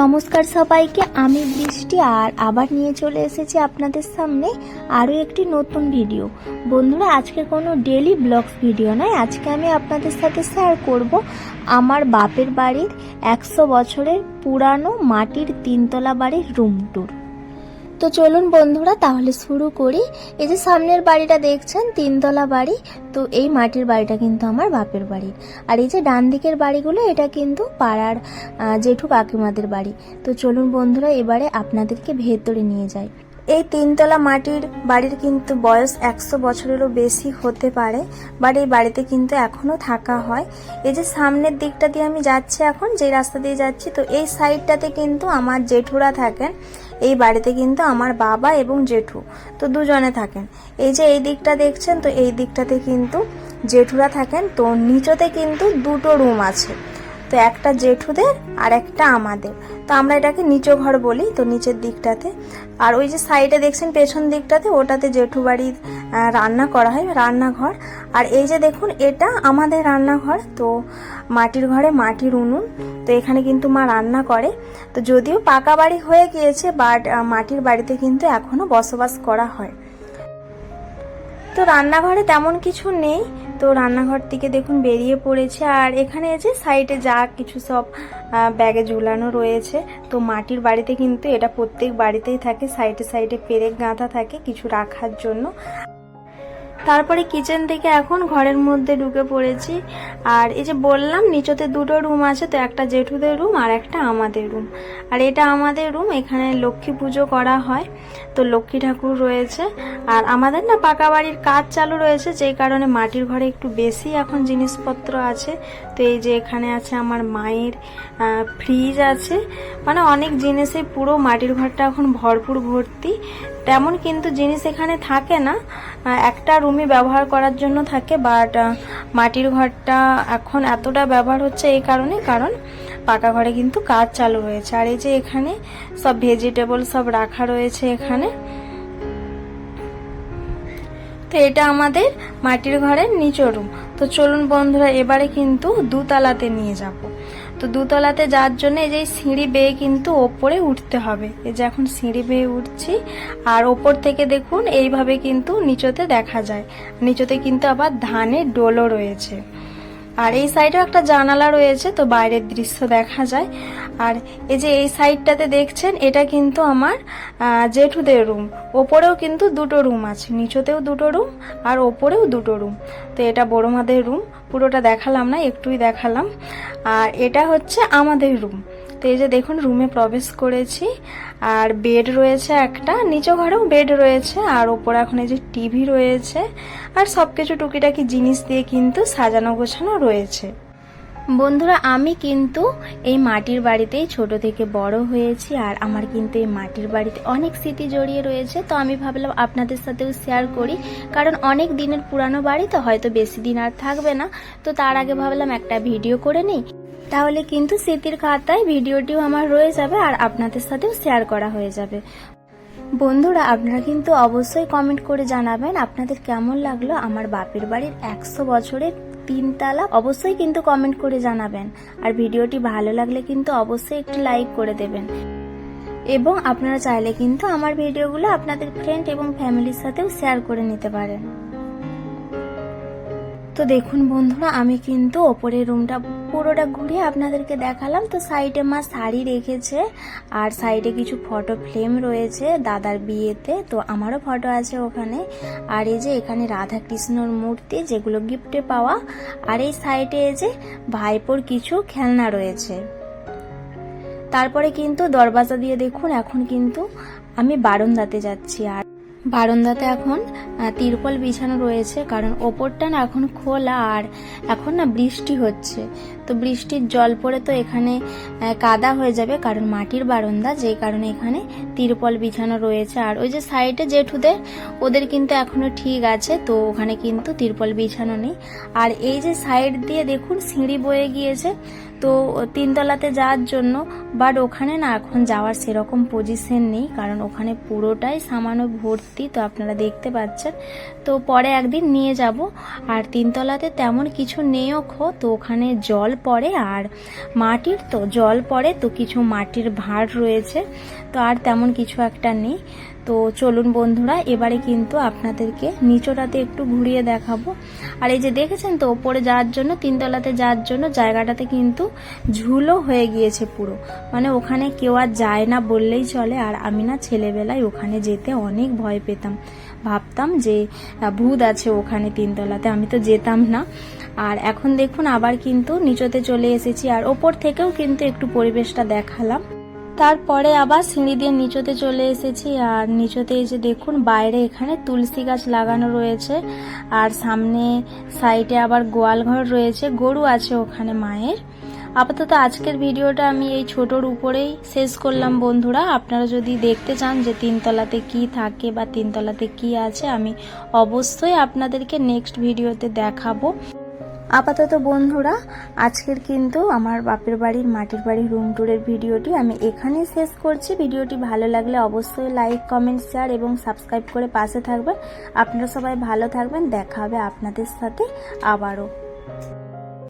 নমস্কার সবাইকে, আমি বৃষ্টি আর আবার নিয়ে চলে এসেছি আপনাদের সামনে আরও একটি নতুন ভিডিও বন্ধুরা, আজকে কোনো ডেলি ব্লগস ভিডিও নয়, আজকে আমি আপনাদের সাথে শেয়ার করব আমার বাপের বাড়ির একশো বছরের পুরানো মাটির তিনতলা বাড়ির রুম ট্যুর তো চলুন বন্ধুরা, তাহলে শুরু করি। এই যে সামনের বাড়িটা দেখছেন, তিনতলা বাড়ি, তো এই মাটির বাড়িটা কিন্তু আমার বাপের বাড়ি। আর এই যে ডান দিকের বাড়িগুলো, এটা কিন্তু পাড়ার জেঠু কাকিমাদের বাড়ি। তো চলুন বন্ধুরা, এবারে আপনাদেরকে ভেতরে নিয়ে যাই। এই তিনতলা মাটির বাড়ির কিন্তু বয়স একশো বছরেরও বেশি হতে পারে বাট এই বাড়িতে কিন্তু এখনও থাকা হয়। এই যে সামনের দিকটা দিয়ে আমি যাচ্ছি এখন, যে রাস্তা দিয়ে যাচ্ছি, তো এই সাইডটাতে কিন্তু আমার জেঠুরা থাকেন। এই বাড়িতে কিন্তু আমার বাবা এবং জেঠু, তো দুজনে থাকেন। এই যে এই দিকটা দেখছেন, তো এই দিকটাতে কিন্তু জেঠুরা থাকেন। তো নিচতে কিন্তু দুটো রুম আছে। তো একটা জেঠুদের আর একটা আমাদের। তো আমরা এটাকে নিচু ঘর বলি, তো নিচের দিকটাতে। আর ওই যে সাইডে দেখছেন পেছন দিকটাতে, ওটাতে জেঠু বাড়ির রান্না করা হয়, রান্নাঘর। আর এই যে দেখুন, এটা আমাদের রান্নাঘর, তো মাটির ঘরে মাটির উনুন, তো এখানে কিন্তু মা রান্না করে। তো যদিও পাকা বাড়ি হয়ে গিয়েছে, বাট মাটির বাড়িতে কিন্তু এখনও বসবাস করা হয়। তো রান্নাঘরে তেমন কিছু নেই। তো রান্নাঘর থেকে দেখুন বেরিয়ে পড়েছে আর এখানে যে সাইডে যা কিছু সব ব্যাগে ঝুলানো রয়েছে। তো মাটির বাড়িতে কিন্তু এটা প্রত্যেক বাড়িতেই থাকে। সাইডে সাইডে পেরেক গাঁথা থাকে কিছু রাখার জন্য। তারপরে কিচেন থেকে এখন ঘরের মধ্যে ঢুকে পড়েছি। আর এই যে বললাম, নিচতে দুটো রুম আছে, তো একটা জেঠুদের রুম আর একটা আমাদের রুম আর এটা আমাদের রুম এখানে লক্ষ্মী পুজো করা হয়, তো লক্ষ্মী ঠাকুর রয়েছে। আর আমাদের না পাকা বাড়ির কাজ চালু রয়েছে, যেই কারণে মাটির ঘরে একটু বেশি এখন জিনিসপত্র আছে। তো এই যে এখানে আছে আমার মায়ের ফ্রিজ আছে। মানে অনেক জিনিসে পুরো মাটির ঘরটা এখন ভরপুর ভর্তি। তেমন কিন্তু জিনিস এখানে থাকে না। একটা রুমই ব্যবহার করার জন্য থাকে বাট মাটির ঘরটা এখন এতটা ব্যবহার হচ্ছে এই কারণে, কারণ পাকা ঘরে কিন্তু কাজ চালু রয়েছে আর এই যে এখানে সব ভেজিটেবল সব রাখা রয়েছে এখানে। তো এটা আমাদের মাটির ঘরের নিচের রুম তো চলুন বন্ধুরা, এবারে কিন্তু দুতলাতে নিয়ে যাব। তো দুতলাতে যাওয়ার জন্য এই যে সিঁড়ি বেয়ে কিন্তু ওপরে উঠতে হবে। এই যে এখন সিঁড়ি বেয়ে উঠছি, আর ওপর থেকে দেখুন এইভাবে কিন্তু নিচতে দেখা যায়। নিচতে কিন্তু আবার ধানের ডোলও রয়েছে। আর এই সাইডেও একটা জানালা রয়েছে, তো বাইরের দৃশ্য দেখা যায়। আর এই যে এই সাইডটাতে দেখছেন, এটা কিন্তু আমার জেঠুদের রুম। ওপরেও কিন্তু দুটো রুম আছে, নিচতেও দুটো রুম আর ওপরেও দুটো রুম। তো এটা বড় মাদের রুম। পুরোটা দেখালাম না, একটুই দেখালাম। আর এটা হচ্ছে আমাদের রুম তো এই যে দেখুন রুমে প্রবেশ করেছি। আর বেড রয়েছে একটা নিচু ঘরেও বেড রয়েছে, আর ওপরে এখন এই যে টিভি রয়েছে। আর সব কিছু টুকিটাকি জিনিস দিয়ে কিন্তু সাজানো গোছানো রয়েছে। বন্ধুরা, আমি কিন্তু এই মাটির বাড়িতেই ছোট থেকে বড় হয়েছি আর আমার কিন্তু এই মাটির বাড়িতে অনেক স্মৃতি জড়িয়ে রয়েছে। তো আমি ভাবলাম আপনাদের সাথেও শেয়ার করি, কারণ অনেক দিনের পুরানো বাড়ি তো হয়তো বেশি দিন আর থাকবে না। তো তার আগে ভাবলাম একটা ভিডিও করে নিই। তাহলে কিন্তু স্মৃতির খাতায় ভিডিওটিও আমার রয়ে যাবে আর আপনাদের সাথেও শেয়ার করা হয়ে যাবে। বন্ধুরা, আপনারা কিন্তু অবশ্যই কমেন্ট করে জানাবেন আপনাদের কেমন লাগল আমার বাপের বাড়ির একশো বছরের তিনতলা, অবশ্যই কিন্তু কমেন্ট করে জানাবেন। আর ভিডিওটি ভালো লাগলে কিন্তু অবশ্যই একটি লাইক করে দেবেন। এবং আপনারা চাইলে কিন্তু আমার ভিডিওগুলো আপনাদের ফ্রেন্ড এবং ফ্যামিলির সাথেও শেয়ার করে নিতে পারেন। তো দেখুন বন্ধুরা, আমি কিন্তু ওপরের রুমটা পুরোটা ঘুরিয়ে আপনাদেরকে দেখালাম। তো সাইডে মা শাড়ি রেখেছে, আর সাইডে কিছু ফটো ফ্রেম রয়েছে দাদার বিয়েতে, তো আমারও ফটো আছে ওখানে। আর এই যে এখানে রাধা কৃষ্ণর মূর্তি, যেগুলো গিফটে পাওয়া। আর এই সাইডে এই যে ভাইপোর কিছু খেলনা রয়েছে। তারপরে কিন্তু দরবাজা দিয়ে দেখুন, এখন কিন্তু আমি বারান্দাতে যাচ্ছি, আর বারান্দাতে এখন তিরপল বিছানো রয়েছে, কারণ ওপরটা না এখন খোলা আর এখন না বৃষ্টি হচ্ছে। তো বৃষ্টির জল পড়ে তো এখানে কাদা হয়ে যাবে কারণ মাটির বারান্দা যেই কারণে এখানে তিরপল বিছানো রয়েছে। আর ওই যে সাইডে জেঠুদের, ওদের কিন্তু এখনও ঠিক আছে, তো ওখানে কিন্তু তিরপল বিছানো নেই। আর এই যে সাইড দিয়ে দেখুন, সিঁড়ি বয়ে গিয়েছে, তো তিনতলাতে যাওয়ার জন্য বাট ওখানে না এখন যাওয়ার সেরকম পজিশন নেই, কারণ ওখানে পুরোটাই সামান্য ভর্তি, তো আপনারা দেখতে পাচ্ছেন। তো পরে একদিন নিয়ে যাব, আর তিনতলাতে তেমন কিছু নেইও খো তো ওখানে জল পড়ে আর মাটির তো, জল পড়ে তো কিছু মাটির ভাঁড় রয়েছে, তো আর তেমন কিছু একটা নেই। তো চলুন বন্ধুরা, এবারে কিন্তু আপনাদেরকে নিচটাতে একটু ঘুরিয়ে দেখাবো। আর এই যে দেখেছেন তো, ওপরে যাওয়ার জন্য, তিনতলাতে যাওয়ার জন্য জায়গাটাতে কিন্তু ঝুলো হয়ে গিয়েছে পুরো। মানে ওখানে কেউ আর যায় না বললেই চলে, আর আমি না ছেলেবেলায় ওখানে যেতে অনেক ভয় পেতাম। ভাবতাম যে ভূত আছে ওখানে তিনতলাতে, আমি তো যেতাম না। আর এখন দেখুন আবার কিন্তু নিচতে চলে এসেছি, আর ওপর থেকেও কিন্তু একটু পরিবেশটা দেখালাম। তারপরে আবার সিঁড়ি দিয়ে নিচতে চলে এসেছি, আর নিচতে এসে দেখুন বাইরে এখানে তুলসী গাছ লাগানো রয়েছে, আর সামনে সাইডে আবার গোয়াল ঘর রয়েছে, গরু আছে ওখানে মায়ের। আপাতত আজকের ভিডিওটা আমি এই ছোটোর উপরেই শেষ করলাম, বন্ধুরা। আপনারা যদি দেখতে চান যে তিনতলাতে কি থাকে বা তিনতলাতে কি আছে, আমি অবশ্যই আপনাদেরকে নেক্সট ভিডিওতে দেখাবো। আপাতত, বন্ধুরা, আজকের কিন্তু আমার বাপের বাড়ির মাটির বাড়ির রুম ট্যুরের ভিডিওটি আমি এখানেই শেষ করছি। ভিডিওটি ভালো লাগলে অবশ্যই লাইক কমেন্ট শেয়ার এবং সাবস্ক্রাইব করে পাশে থাকবেন। আপনারা সবাই ভালো থাকবেন। দেখা হবে আপনাদের সাথে আবারও।